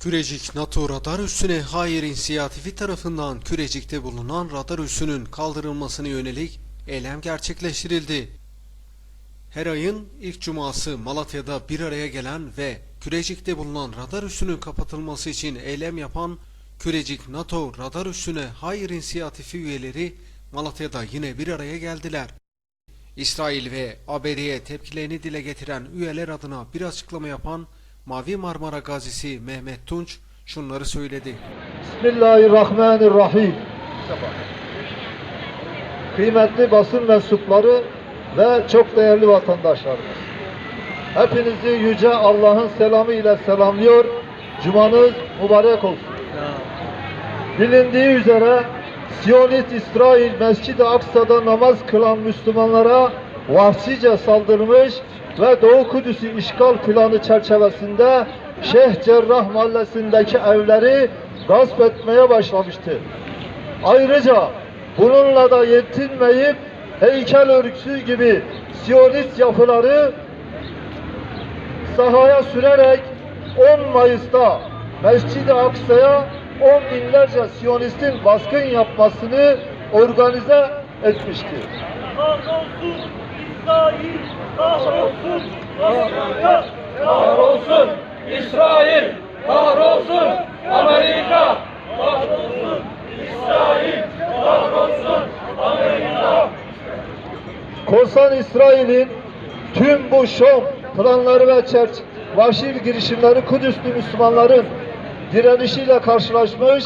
Kürecik NATO radar üssüne Hayır inisiyatifi tarafından Kürecik'te bulunan radar üssünün kaldırılmasına yönelik eylem gerçekleştirildi. Her ayın ilk cuması Malatya'da bir araya gelen ve Kürecik'te bulunan radar üssünün kapatılması için eylem yapan Kürecik NATO radar üssüne Hayır inisiyatifi üyeleri Malatya'da yine bir araya geldiler. İsrail ve ABD'ye tepkilerini dile getiren üyeler adına bir açıklama yapan Mavi Marmara Gazisi Mehmet Tunç şunları söyledi. Bismillahirrahmanirrahim. Kıymetli basın mensupları ve çok değerli vatandaşlarımız. Hepinizi yüce Allah'ın selamı ile selamlıyor. Cumanız mübarek olsun. Bilindiği üzere Siyonist İsrail Mescid-i Aksa'da namaz kılan Müslümanlara vahşice saldırmış ve Doğu Kudüs'ü işgal planı çerçevesinde Şeyh Cerrah mahallesindeki evleri gasp etmeye başlamıştı. Ayrıca bununla da yetinmeyip heykel örgüsü gibi Siyonist yapıları sahaya sürerek 10 Mayıs'ta Mescid-i Aksa'ya on binlerce Siyonistin baskın yapmasını organize etmişti. Kahrolsun İsrail, kahrolsun Amerika, Kahrolsun İsrail, kahrolsun Amerika, kahrolsun İsrail, kahrolsun Amerika. Korsan İsrail'in tüm bu şov planları ve çerç vahşi girişimleri Kudüs'lü Müslümanların direnişiyle karşılaşmış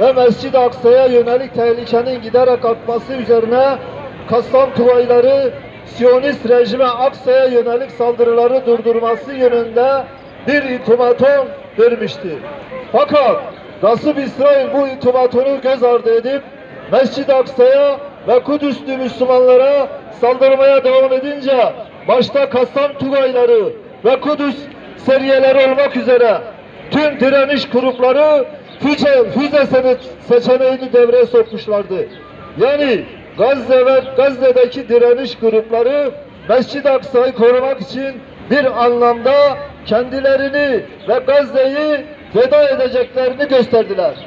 ve Mescid-i Aksa'ya yönelik tehlikenin giderek artması üzerine Kassam Tuvayları Siyonist rejime Aksa'ya yönelik saldırıları durdurması yönünde bir ultimatom vermişti. Fakat Gasip İsrail bu ultimatonu göz ardı edip Mescid-i Aksa'ya ve Kudüs'lü Müslümanlara saldırmaya devam edince başta Kassam Tugayları ve Kudüs seriyeleri olmak üzere tüm direniş grupları füze, füze seçeneğini devreye sokmuşlardı. Yani Gazze ve Gazze'deki direniş grupları Mescid-i Aksa'yı korumak için bir anlamda kendilerini ve Gazze'yi feda edeceklerini gösterdiler.